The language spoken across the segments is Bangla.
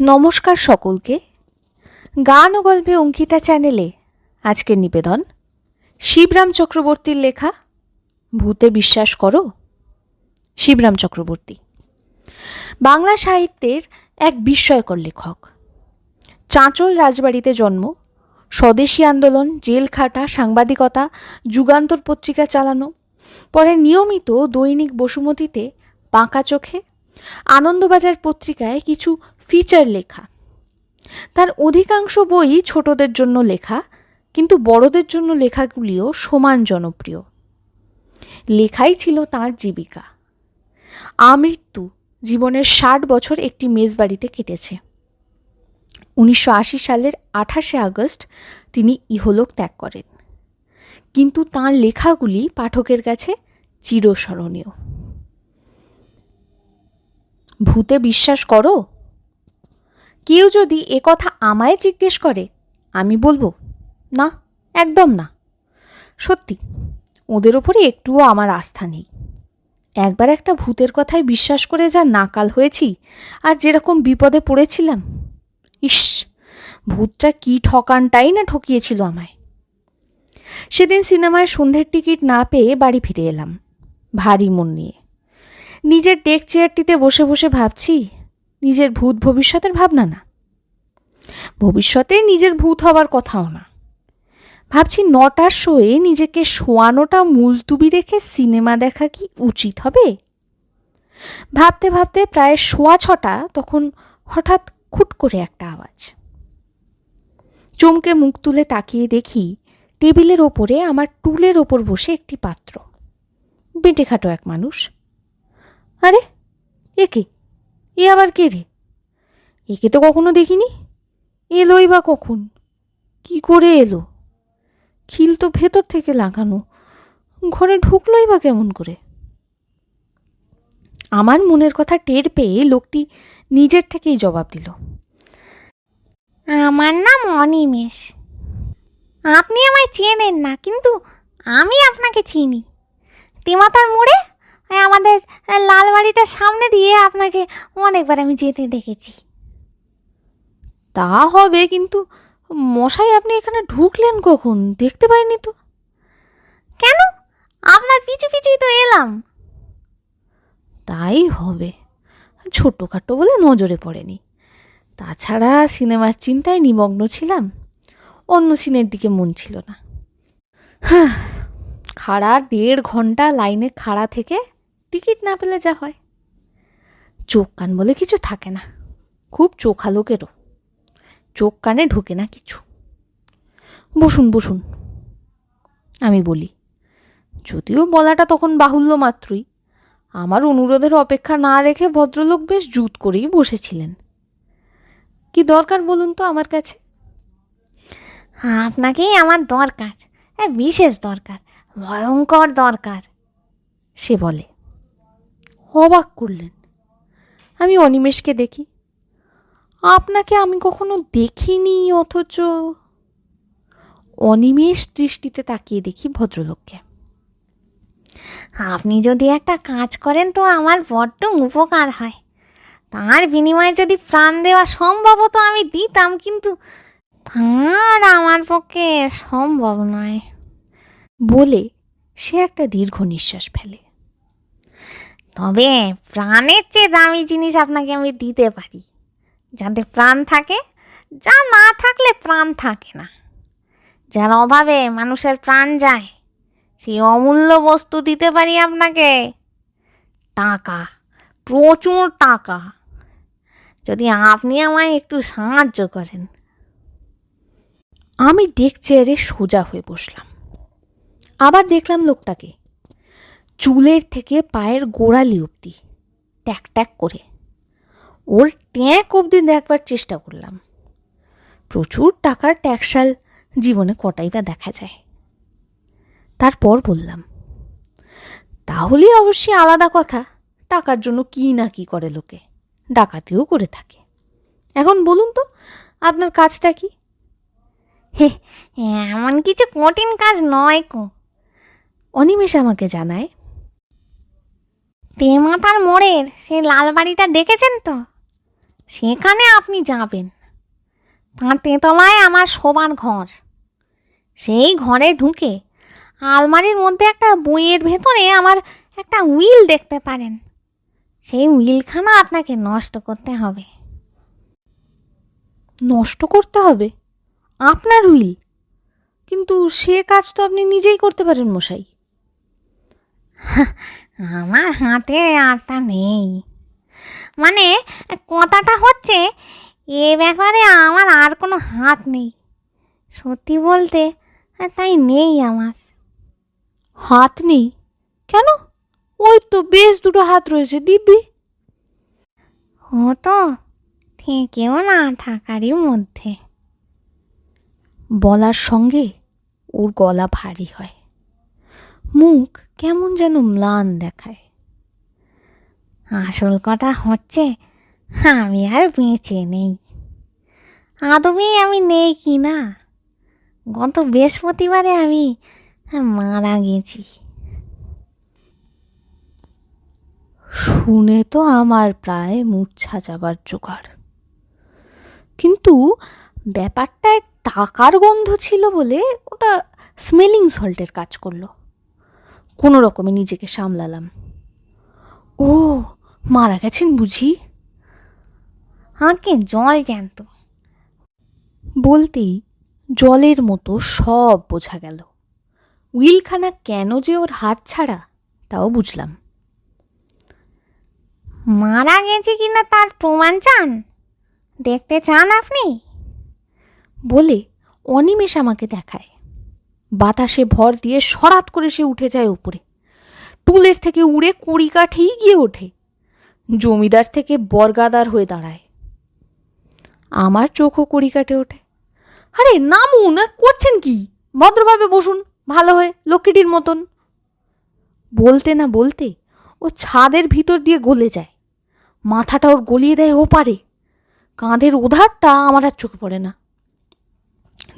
নমস্কার সকলকে। গান ও গল্পে অঙ্কিতা চ্যানেলে আজকের নিবেদন, শিবরাম চক্রবর্তীর লেখা, ভূতে বিশ্বাস করো? শিবরাম চক্রবর্তী। বাংলা সাহিত্যের এক বিস্ময়কর লেখক। চাঁচল রাজবাড়িতে জন্ম, স্বদেশী আন্দোলন, জেল খাটা, সাংবাদিকতা, যুগান্তর পত্রিকা চালানো, পরে নিয়মিত দৈনিক বসুমতিতে বাঁকা চোখে, আনন্দবাজার পত্রিকায় কিছু ফিচার লেখা। তার অধিকাংশ বই ছোটদের জন্য লেখা, কিন্তু বড়দের জন্য লেখাগুলিও সমান জনপ্রিয়। লেখাই ছিল তার জীবিকা। আমৃত্যু জীবনের ষাট বছর একটি মেজবাড়িতে কেটেছে। উনিশশো আশি সালের আঠাশে আগস্ট তিনি ইহলোক ত্যাগ করেন। কিন্তু তাঁর লেখাগুলি পাঠকের কাছে চিরস্মরণীয়। ভূতে বিশ্বাস করো কেউ যদি একথা আমায় জিজ্ঞেস করে, আমি বলব, না, একদম না। সত্যি, ওদের ওপরে একটুও আমার আস্থা নেই। একবার একটা ভূতের কথায় বিশ্বাস করে যা নাকাল হয়েছি আর যেরকম বিপদে পড়েছিলাম, ইস, ভূতটা কি ঠকানটাই না ঠকিয়েছিল আমায়। সেদিন সিনেমায় সন্ধ্যের টিকিট না পেয়ে বাড়ি ফিরে এলাম, ভারী মন নিয়ে। নিজের ডেক চেয়ারটিতে বসে বসে ভাবছি নিজের ভূত ভবিষ্যতের ভাবনা না। ভবিষ্যতে নিজের ভূত হবার কথাও না। ভাবছি নটার শোয়ে নিজেকে শোয়ানোটা মুলতুবি রেখে সিনেমা দেখা কি উচিত হবে? ভাবতে ভাবতে প্রায় শোয়া ছটা, তখন হঠাৎ খুট করে একটা আওয়াজ। চমকে মুখ তুলে তাকিয়ে দেখি টেবিলের ওপরে আমার টুলের ওপর বসে একটি পাত্র। বেটে খাটো এক মানুষ। আরে, এ কে? এ আবার কে রে? একে তো কখনো দেখিনি। এলোই বা কখন? কি করে এলো? খিল তো ভেতর থেকে লাগানো। ঘরে ঢুকলোই বা কেমন করে? আমার মনের কথা টের পেয়ে লোকটি নিজের থেকেই জবাব দিল। আমার নাম অনিমেষ। আপনি আমায় চেনেন না, কিন্তু আমি আপনাকে চিনি। তেমাতার মোড়ে আমাদের লাল বাড়িটার সামনে দিয়ে আপনাকে অনেকবার আমি যেতে দেখেছি। তা হবে কিন্তু মশাই আপনি এখানে ঢুকলেন কখন? দেখতে পাইনি তো। কেন? আপনার পিছু পিছুই তো এলাম। তাই হবে। ছোটোখাটো বলে নজরে পড়েনি। তাছাড়া সিনেমার চিন্তায় নিমগ্ন ছিলাম। অন্য সিনের দিকে মন ছিল না। হ্যাঁ খাড়া দেড় ঘণ্টা লাইনে খাড়া থেকে টিকিট না পেলে যা হয়। চোখ কান বলে কিছু থাকে না। খুব চোখা লোকেরও চোখ কানে ঢোকে না কিছু। বসুন বসুন। আমি বলি যদিও বলাটা তখন বাহুল্য মাত্রই আমার অনুরোধের অপেক্ষা না রেখে ভদ্রলোক বেশ জুত করেই বসেছিলেন। কি দরকার বলুন তো আমার কাছে? আপনাকেই আমার দরকার হ্যাঁ বিশেষ দরকার ভয়ঙ্কর দরকার। সে বলে অবাক করলেন। আমি অনিমেষকে দেখি। আপনাকে আমি কখনো দেখিনি অথচ অনিমেষ দৃষ্টিতে তাকিয়ে দেখি ভদ্রলোককে। আপনি যদি একটা কাজ করেন তো আমার বড্ড উপকার হয়। তার বিনিময়ে যদি প্রাণ দেওয়া সম্ভব হতো আমি দিতাম কিন্তু তার আমার পক্ষে সম্ভব নয়। বলে সে একটা দীর্ঘ নিঃশ্বাস ফেলে। তবে প্রাণের চেয়ে দামি জিনিস আপনাকে আমি দিতে পারি। যাতে প্রাণ থাকে, যা না থাকলে প্রাণ থাকে না। যার অভাবে মানুষের প্রাণ যায় সেই অমূল্য বস্তু দিতে পারি আপনাকে। টাকা, প্রচুর টাকা। যদি আপনি আমায় একটু সাহায্য করেন। আমি ডেক চেয়ারে সোজা হয়ে বসলাম। আবার দেখলাম লোকটাকে। চুলের থেকে পায়ের গোড়ালি অবধি ট্যাক ট্যাক করে। ওর ট্যাঁক অবধি দেখবার চেষ্টা করলাম। প্রচুর টাকার ট্যাক্সাল জীবনে কটাই বা দেখা যায়। তারপর বললাম, তাহলে অবশ্যই আলাদা কথা। টাকার জন্য কি না কি করে লোকে। ডাকাতিও করে থাকে। এখন বলুন তো, আপনার কাজটা কি? হে, এমন কিছু কঠিন কাজ নয় কো। অনিমেষ আমাকে জানায় তেমাতার মোড়ের সেই লাল বাড়িটা দেখেছেন তো? সেখানে আপনি যাবেন। তার তেতলায় আমার শোবার ঘর। সেই ঘরে ঢুকে আলমারির মধ্যে একটা বইয়ের ভেতরে আমার একটা উইল দেখতে পারেন। সেই উইলখানা আপনাকে নষ্ট করতে হবে। নষ্ট করতে হবে? আপনার উইল? কিন্তু সে কাজ তো আপনি নিজেই করতে পারেন মশাই। আমার হাতে আর তা নেই। মানে কথাটা হচ্ছে এ ব্যাপারে আমার আর কোনো হাত নেই। সত্যি বলতে তাই নেই আমার। হাত নেই? কেন? ওই তো বেশ দুটো হাত রয়েছে দিব্যি। হতো থেকেও না থাকারই মধ্যে। বলার সঙ্গে ওর গলা ভারী হয়। মুখ কেমন যেন ম্লান দেখায়। আসল কথা হচ্ছে, আমি আর বেঁচে নেই। আদমে আমি নেই কি না? গত বৃহস্পতিবারে আমি মারা গেছি। শুনে তো আমার প্রায় মূর্ছা যাবার জোগাড়। কিন্তু ব্যাপারটায় টাকার গন্ধ ছিল বলে ওটা স্মেলিং সল্টের কাজ করল। কোনো রকমে নিজেকে সামলালাম। ও মারা গেছেন বুঝি? আঁকে জল জ্যান্ত। বলতেই জলের মতো সব বোঝা গেল। উইলখানা কেন যে ওর হাত ছাড়া তাও বুঝলাম। মারা গেছে কিনা তার প্রমাণ চান? দেখতে চান আপনি? বলে অনিমেষ আমাকে দেখায়। বাতাসে ভর দিয়ে সরাত করে সে উঠে যায় উপরে। টুলের থেকে উড়ে কুড়ি কাঠেই গিয়ে ওঠে। জমিদার থেকে বর্গাদার হয়ে দাঁড়ায়। আমার চোখও কুড়ি কাঠে ওঠে। আরে নামুন করছেন কি? ভদ্রভাবে বসুন, ভালো হয়ে, লক্ষ্মীটির মতন। বলতে না বলতে ও ছাদের ভিতর দিয়ে গলে যায়। মাথাটা ওর গলিয়ে দেয় ও পারে কাঁধের ওধারটা আমার আর চোখে পড়ে না।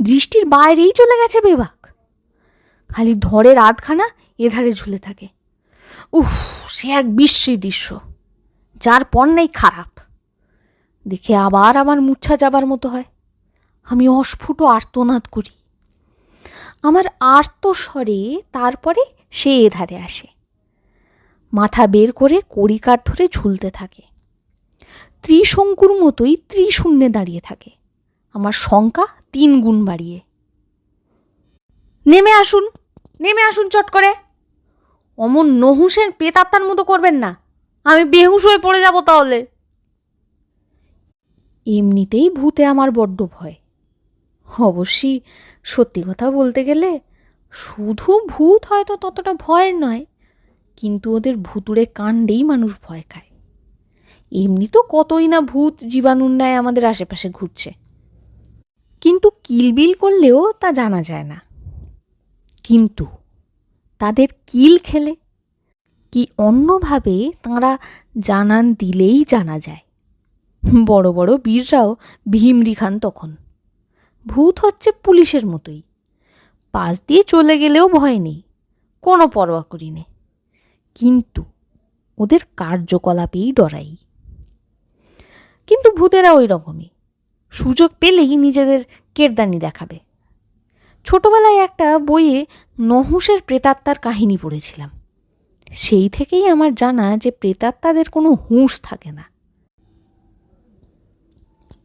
দৃষ্টির বাইরেই চলে গেছে বেবাক খালি ধরের আধখানা এধারে ঝুলে থাকে। উফ, সে এক বিশ্রী দৃশ্য, যার পর নেই খারাপ। দেখে আবার আমার মূর্ছা যাবার মতো হয়। আমি অস্ফুট আর্তনাদ করি। আমার আর্ত স্বরে তারপরে সে এধারে আসে। মাথা বের করে কড়িকার ধরে ঝুলতে থাকে। ত্রিশঙ্কুর মতোই ত্রিশূন্যে দাঁড়িয়ে থাকে। আমার শঙ্কা তিন গুণ বাড়িয়ে। নেমে আসুন। নেমে আসুন চট করে। অমন নহুসের পেতাত্তার মতো করবেন না। আমি বেহুশ হয়ে পড়ে যাব তাহলে। এমনিতেই ভূতে আমার বড্ড ভয়। অবশ্যই সত্যি কথা বলতে গেলে শুধু ভূত হয়তো ততটা ভয়ের নয়, কিন্তু ওদের ভুতুড়ে কাণ্ডেই মানুষ ভয় খায়। এমনি তো কতই না ভূত জীবাণুর ন্যায় আমাদের আশেপাশে ঘুরছে। কিন্তু কিলবিল করলেও তা জানা যায় না। কিন্তু তাদের কিল খেলে? কি অন্যভাবে তাঁরা জানান দিলেই জানা যায়। বড় বড় বীররাও ভীমরি খান তখন। ভূত হচ্ছে পুলিশের মতোই। পাশ দিয়ে চলে গেলেও ভয় নেই, কোনো পরোয়া করি নে। কিন্তু ওদের কার্যকলাপেই ডরাই। কিন্তু ভূতেরা ওই রকমই। সুযোগ পেলেই নিজেদের কেরদানি দেখাবে। ছোটবেলায় একটা বইয়ে নহুসের প্রেতাত্মার কাহিনী পড়েছিলাম। সেই থেকেই আমার জানা যে প্রেতাত্মাদের কোনো হুঁশ থাকে না।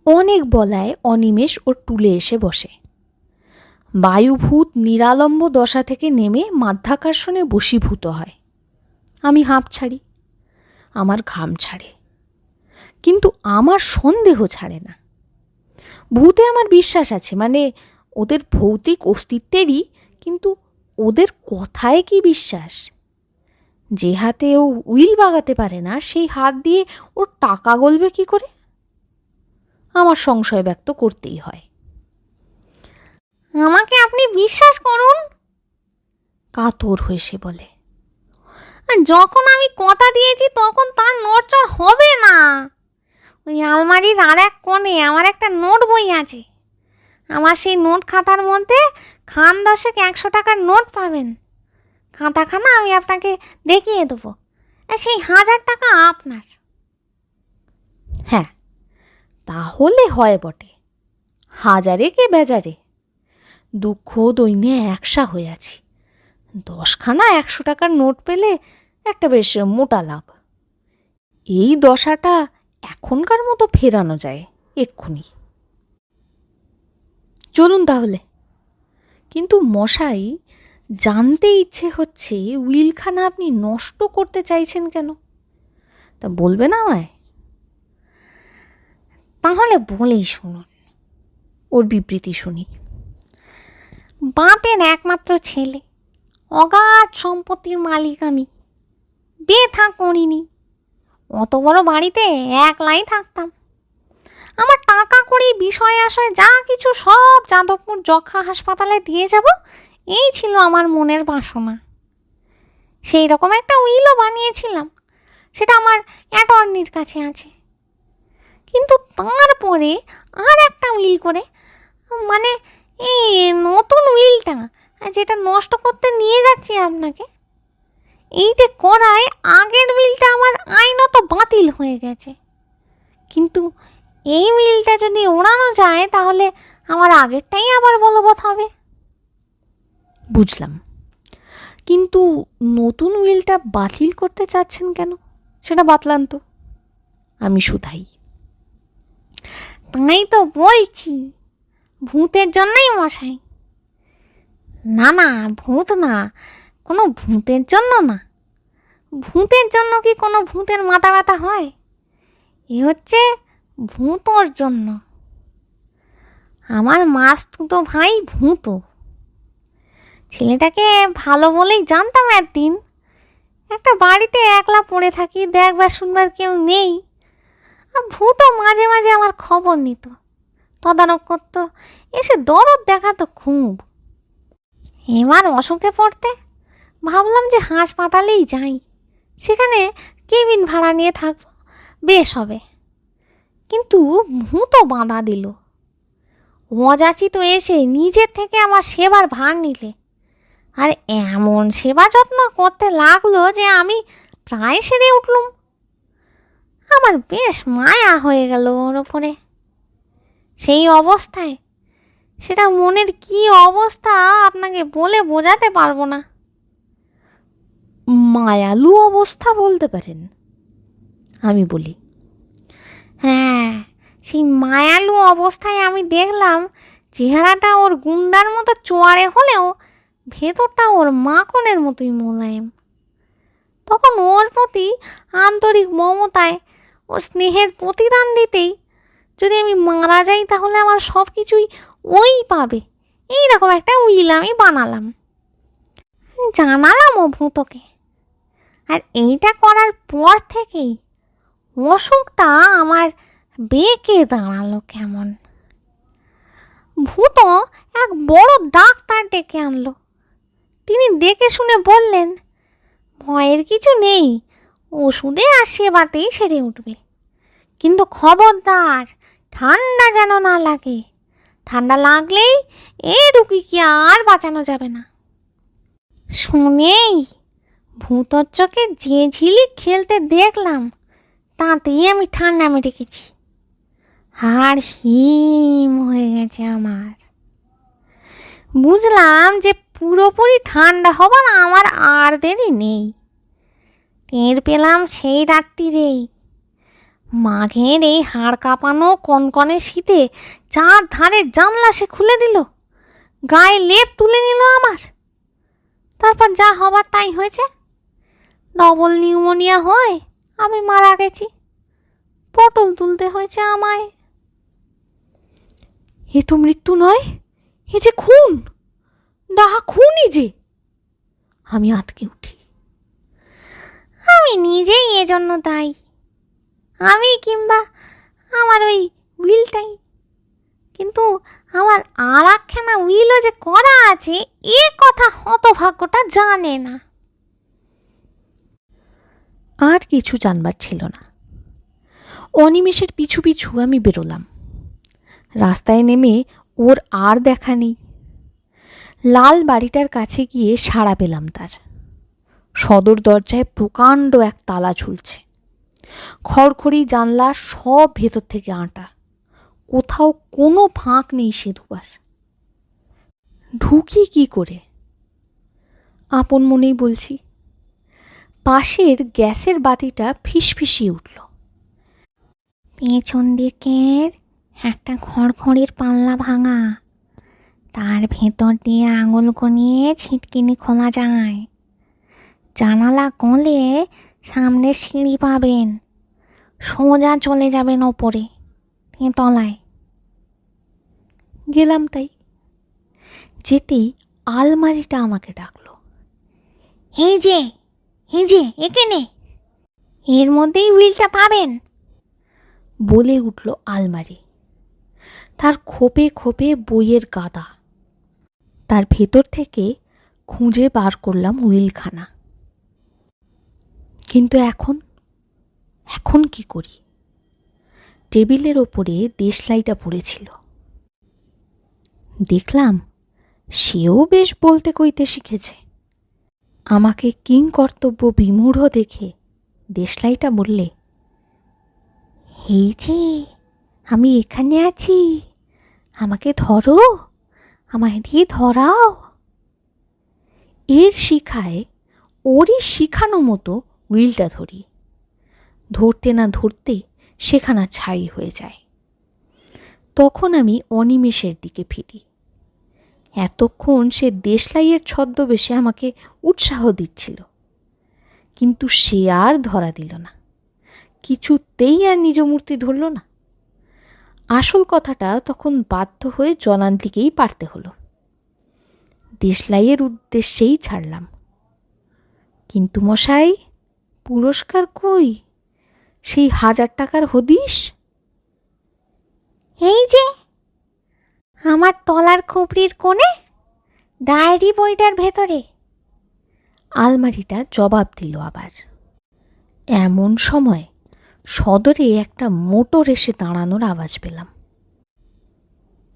অনেক বলায় অনিমেষ ওর টুলে এসে বসে। বায়ুভূত নিরালম্ব দশা থেকে নেমে মাধ্যাকর্ষণে বশীভূত হয়। আমি হাঁপ ছাড়ি, আমার ঘাম ছাড়ে, কিন্তু আমার সন্দেহ ছাড়ে না। ভূতে আমার বিশ্বাস আছে মানে ওদের ভৌতিক অস্তিত্বেরই, কিন্তু ওদের কথায় কি বিশ্বাস? যে হাতে ও উইল বাগাতে পারে না সেই হাত দিয়ে ওর টাকা গলবে কি করে? আমার সংশয় ব্যক্ত করতেই হয়। আমাকে আপনি বিশ্বাস করুন? কাতর হয়ে সে বলে যখন আমি কথা দিয়েছি তখন তার নড়চড় হবে না। ওই আলমারির আর এক কোণে আমার একটা নোট বই আছে। আমার সেই নোট খাতার মধ্যে খান দশেক একশো টাকার নোট পাবেন। খাতাখানা আমি আপনাকে দেখিয়ে দেবো। সেই হাজার টাকা আপনার। হ্যাঁ তাহলে হয় বটে। হাজারে কে বেজারে। দুঃখ দৈন্যে একসা হয়ে আছি। দশখানা একশো টাকার নোট পেলে একটা বেশ মোটা লাভ। এই দশাটা এখনকার মতো ফেরানো যায়, এক্ষুনি। চলুন তাহলে। কিন্তু মশাই, জানতে ইচ্ছে হচ্ছে উইলখানা আপনি নষ্ট করতে চাইছেন কেন? তা বলবেন আমায়? তাহলে বলেই শুনুন, ওর বিবৃতি শুনি। বাপের একমাত্র ছেলে, অগাধ সম্পত্তির মালিক আমি। বেথা করিনি, অত বড় বাড়িতে এক একলাই থাকতাম। আমার টাকা কড়ি, বিষয় আশয়, যা কিছু সব যাদবপুর যক্ষা হাসপাতালে দিয়ে যাব। এই ছিল আমার মনের বাসনা। সেই রকম একটা উইলও বানিয়েছিলাম। সেটা আমার অ্যাটর্নির কাছে আছে। কিন্তু তারপরে আর একটা উইল করে মানে এই নতুন উইলটা যেটা নষ্ট করতে নিয়ে যাচ্ছি আপনাকে, এইটা করায় আগের উইলটা আমার আইনত বাতিল হয়ে গেছে। কিন্তু এই মিলটা যদি ওড়ানো যায় তাহলে আমার আগেরটাই আবার বলবৎ হবে। বুঝলাম। কিন্তু নতুন উইলটা বাতিল করতে চাচ্ছেন কেন? সেটা বাতলান তো। আমি শুধাই তাই তো বলছি ভূতের জন্যই মশাই। না না ভূত না কোনো ভূতের জন্য না। ভূতের জন্য কি কোনো ভূতের মাথা ব্যথা হয়? এ হচ্ছে ভূতর জন্য। আমার মাস তো ভাই ভূত। ছেলেটাকে ভালো বলেই জানতাম একদিন। একটা বাড়িতে একলা পড়ে থাকি দেখবার শুনবার কেউ নেই। আর ভূতও মাঝে মাঝে আমার খবর নিত। তদারক করতো, এসে দরদ দেখাতো খুব। এবার অসুখে পড়তে ভাবলাম যে হাসপাতালেই যাই। সেখানে কেবিন ভাড়া নিয়ে থাকব। বেশ হবে। কিন্তু ভূতও বাঁধা দিল। অযাচিত এসে নিজের থেকে আমার সেবার ভার নিলে। আর এমন সেবা যত্ন করতে লাগল যে আমি প্রায় সেরে উঠলুম। আমার বেশ মায়া হয়ে গেল ওর ওপরে সেই অবস্থায়, সেটা মনের কি অবস্থা আপনাকে বলে বোঝাতে পারব না। মায়ালু অবস্থা বলতে পারেন, আমি বলি। হ্যাঁ সেই মায়ালু অবস্থায় আমি দেখলাম চেহারাটা ওর গুন্ডার মতো চোয়ারে হলেও ভেতরটা ওর মাকনের মতোই মোলায়েম। তখন ওর প্রতি আন্তরিক মমতায়, ওর স্নেহের প্রতিদান দিতেই যদি আমি মারা যাই তাহলে আমার সব কিছুই ওই পাবে। এই রকম একটা উইল আমি বানালাম। জানালাম ও ভূতকে আর এইটা করার পর থেকেই অসুখটা আমার বেঁকে দাঁড়াল কেমন। ভূত এক বড় ডাক্তার ডেকে আনলো। তিনি দেখে শুনে বললেন, ভয়ের কিছু নেই ওষুধে আর সেবাতেই সেরে উঠবে। কিন্তু খবরদার, ঠান্ডা যেন না লাগে, ঠান্ডা লাগলেই এ রুগীকে আর বাঁচানো যাবে না। শুনেই ভূতর চোখে যে খেলতে দেখলাম তাতেই আমি ঠান্ডা মেরে গেছি। হাড় হিম হয়ে গেছে আমার। বুঝলাম যে পুরোপুরি ঠান্ডা হবার আমার আর দেরি নেই। টের পেলাম সেই রাত্রিরেই মাঘের এই হাড় কাঁপানো কনকনে শীতে চার ধারে জানলা সে খুলে দিল। গায়ে লেপ তুলে নিল আমার। তারপর যা হবার তাই হয়েছে। ডবল নিউমোনিয়া হয় আমি মারা গেছি। পটল তুলতে হয়েছে আমায়। এ তো মৃত্যু নয়, এ যে খুন ডাহা খুনই যে। আমি আটকে উঠি। আমি নিজেই এজন্য দায়ী। আমি কিংবা আমার ওই উইলটাই। কিন্তু আমার আর একখানা উইলও যে করা আছে, এ কথা হতভাগ্যটা জানে না। আর কিছু জানবার ছিল না। অনিমেষের পিছু পিছু আমি বেরোলাম। রাস্তায় নেমে ওর আর দেখা নেই। লাল বাড়িটার কাছে গিয়ে সাড়া পেলাম তার। সদর দরজায় প্রকাণ্ড এক তালা ঝুলছে। খড়খড়ি, জানলা সব ভেতর থেকে আঁটা। কোথাও কোনো ফাঁক নেই সে দুবার। ঢুকি কি করে? আপন মনেই বলছি পাশের গ্যাসের বাতিটা ফিসফিসিয়ে উঠল। পেছন দিকের একটা খড়খড়ির পাল্লা ভাঙা। তার ভেতর দিয়ে আঙুল গনিয়ে ছিটকিনি খোলা যায়। জানালা গলে সামনে সিঁড়ি পাবেন। সোজা চলে যাবেন ওপরে তেতলায়। গেলাম তাই। যেতেই আলমারিটা আমাকে ডাকলো। এই যে এই যে এখানে এর মধ্যেই উইলটা পাবেন। বলে উঠল আলমারি। তার খোপে খোপে বইয়ের গাদা। তার ভেতর থেকে খুঁজে বার করলাম উইলখানা কিন্তু এখন এখন কি করি? টেবিলের ওপরে দেশলাইটা পড়েছিল। দেখলাম, সেও বেশ বলতে কইতে শিখেছে। আমাকে কিং কর্তব্য বিমূঢ় দেখে দেশলাইটা বললে এই যে, আমি এখানে আছি। আমাকে ধরো, আমায় দিয়ে ধরাও। এর শিখায়, ওরই শিখানো মতো উইলটা ধরি। ধরতে না ধরতে সেখানা ছাই হয়ে যায়। তখন আমি অনিমেষের দিকে ফিরি। এতক্ষণ সে দেশলাইয়ের ছদ্মবেশে আমাকে উৎসাহ দিচ্ছিল। কিন্তু সে আর ধরা দিল না। কিছুতেই আর নিজ মূর্তি ধরল না। আসল কথাটা তখন বাধ্য হয়ে জনান্তিকেই পারতে হলো। দেশলাইয়ের উদ্দেশ্যেই ছাড়লাম। কিন্তু মশাই, পুরস্কার কই? সেই হাজার টাকার হদিস এই যে আমার তলার খুপড়ির কোণে? ডায়েরি বইটার ভেতরে। আলমারিটা জবাব দিল আবার। এমন সময় সদরে একটা মোটর এসে দাঁড়ানোর আওয়াজ পেলাম।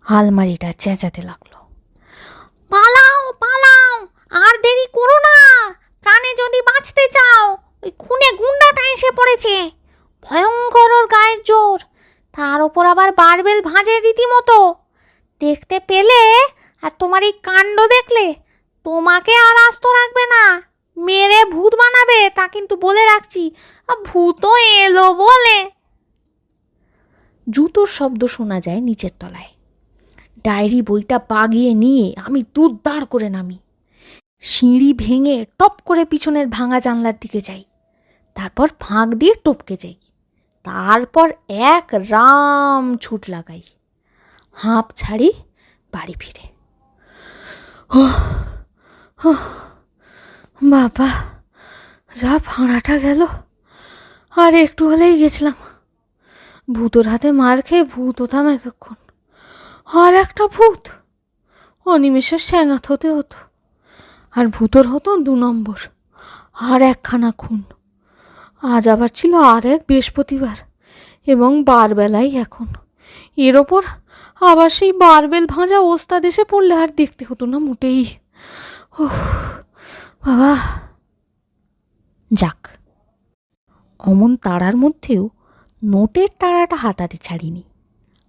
আলমারিটা চেঁচাতে লাগল। পালাও পালাও, আর দেরি করো না। প্রাণে যদি বাঁচতে চাও, ওই খুনে গুন্ডাটা এসে পড়েছে। ভয়ঙ্কর ওর গায়ের জোর। তার ওপর আবার বারবেল ভাঁজের রীতিমতো। দেখতে পেলে আর তোমার এই কাণ্ড দেখলে, তোমাকে আর আস্ত রাখবে না। মেরে ভূত বানাবে, তা কিন্তু বলে রাখছি। ভূতও এলো বলে। জুতোর শব্দ শোনা যায় নিচের তলায়। ডায়েরি বইটা বাগিয়ে নিয়ে আমি দুধ দাঁড় করে নামি। সিঁড়ি ভেঙে টপ করে পিছনের ভাঙা জানলার দিকে যাই। তারপর ফাঁক দিয়ে টপকে যাই। তারপর এক রাম ছুট লাগাই। হাঁপ ছাড়ি বাড়ি ফিরে। ওহ, বাবা যা ভাড়াটা গেল। আর একটু হলেই গেছিলাম। ভূতর হাতে মার খেয়ে ভূত হতাম এতক্ষণ। আর একটা ভূত। অনিমেষের স্যাঙাত হতে হতো। আর ভূতর হতো দু নম্বর। আর একখানা খুন। আজ আবার ছিল আর এক বৃহস্পতিবার। এবং বারবেলাই এখন। এর ওপর আবার সেই বারবেল ভাঁজা ওস্তাদ এসে পড়লে আর দেখতে হতো না মোটেই। বাবা। যাক, অমন তাড়ার মধ্যেও নোটের তাড়াটা হাতাতে ছাড়িনি।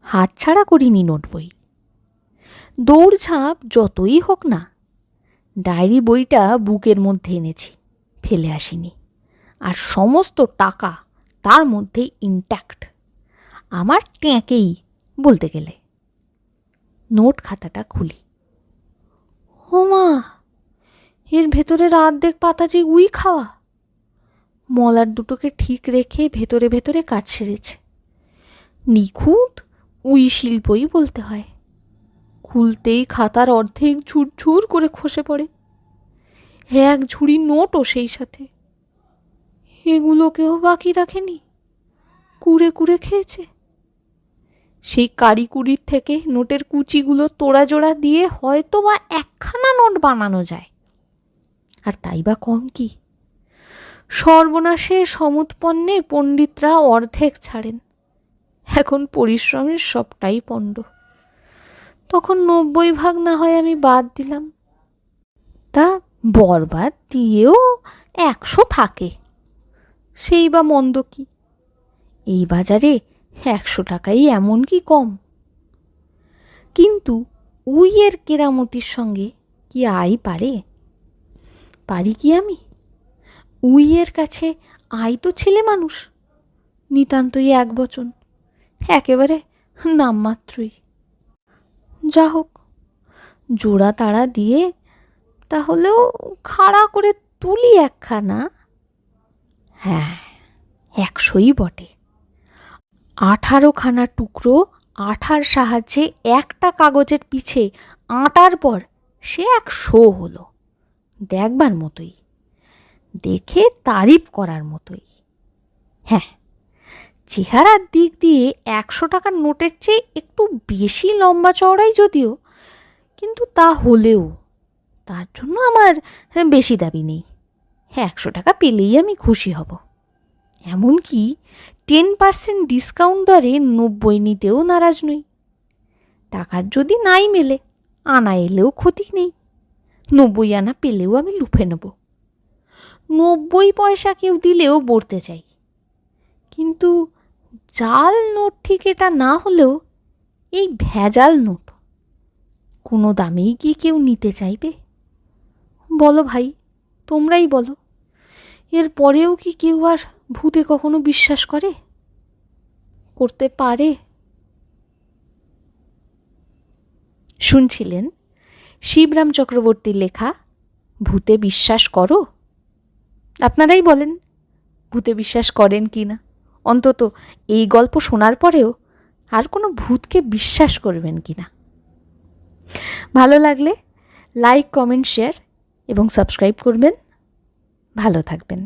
হাত ছাড়া করিনি নোট বই। দৌড়ঝাঁপ যতই হোক না, ডায়েরি বইটা বুকের মধ্যে এনেছি, ফেলে আসিনি। আর সমস্ত টাকা তার মধ্যে ইনট্যাক্ট আমার ট্যাঁকেই বলতে গেলে। নোট খাতাটা খুলি। ও মা, এর ভেতরের আর্ধেক পাতা যে উই খাওয়া। মলার দুটোকে ঠিক রেখে ভেতরে ভেতরে কাজ সেরেছে। নিখুঁত উই শিল্পই বলতে হয়। খুলতেই খাতার অর্ধেক ঝুরঝুর করে খসে পড়ে। এক ঝুড়ি নোটও সেই সাথে। এগুলোকেও বাকি রাখেনি। কুড়ে কুড়ে খেয়েছে। সেই কারিকুরির থেকে নোটের কুচিগুলো তোড়া জোড়া দিয়ে হয়তো বা একখানা নোট বানানো যায়। আর তাই বা কম কি? সর্বনাশে সমুৎপন্নে পণ্ডিতরা অর্ধেক ছাড়েন। এখন পরিশ্রমের সবটাই পণ্ড। তখন নব্বই ভাগ না হয় আমি বাদ দিলাম। তা বরবাদ দিয়েও একশো থাকে। সেই বা মন্দ কি? এই বাজারে একশো টাকাই এমন কি কম? কিন্তু উইয়ের কেরামতির সঙ্গে কি আই পারে? পারি কি আমি? উইয়ের কাছে আই তো ছেলে মানুষ, নিতান্তই এক বচন, একেবারে নামমাত্রই। যা হোক জোড়া তাড়া দিয়ে তাহলেও খাড়া করে তুলি একখানা। হ্যাঁ একশোই বটে। আঠারোখানা টুকরো আঠার সাহায্যে একটা কাগজের পিছে আটার পর সে এক শো হলো, দেখবার মতোই, দেখে তারিফ করার মতোই। হ্যাঁ চেহারার দিক দিয়ে একশো টাকার নোটের চেয়ে একটু বেশি লম্বা চওড়াই যদিও, কিন্তু তা হলেও তার জন্য আমার বেশি দাবি নেই। হ্যাঁ একশো টাকা পেলেই আমি খুশি হব। এমনকি টেন পার্সেন্ট ডিসকাউন্ট দরে নব্বই নিতেও নারাজ নই। টাকার যদি নাই মেলে, আনা এলেও ক্ষতি নেই। নব্বই আনা পেলেও আমি লুফে নেব। নব্বই পয়সা কেউ দিলেও বলতে চাই। কিন্তু জাল নোট ঠিক এটা না হলেও এই ভেজাল নোট, কোনো দামেই কি কেউ নিতে চাইবে? বলো ভাই, তোমরাই বলো। এর পরেও কি কেউ আর ভূতে কখনো বিশ্বাস করে? করতে পারে। শুনছিলেন শিবরাম চক্রবর্তীর লেখা, ভূতে বিশ্বাস করো আপনারাই বলেন, ভূতে বিশ্বাস করেন কি না? অন্তত এই গল্প শোনার পরেও আর কোনো ভূতকে বিশ্বাস করবেন কি না? ভালো লাগলে লাইক, কমেন্ট, শেয়ার এবং সাবস্ক্রাইব করবেন। ভালো থাকবেন।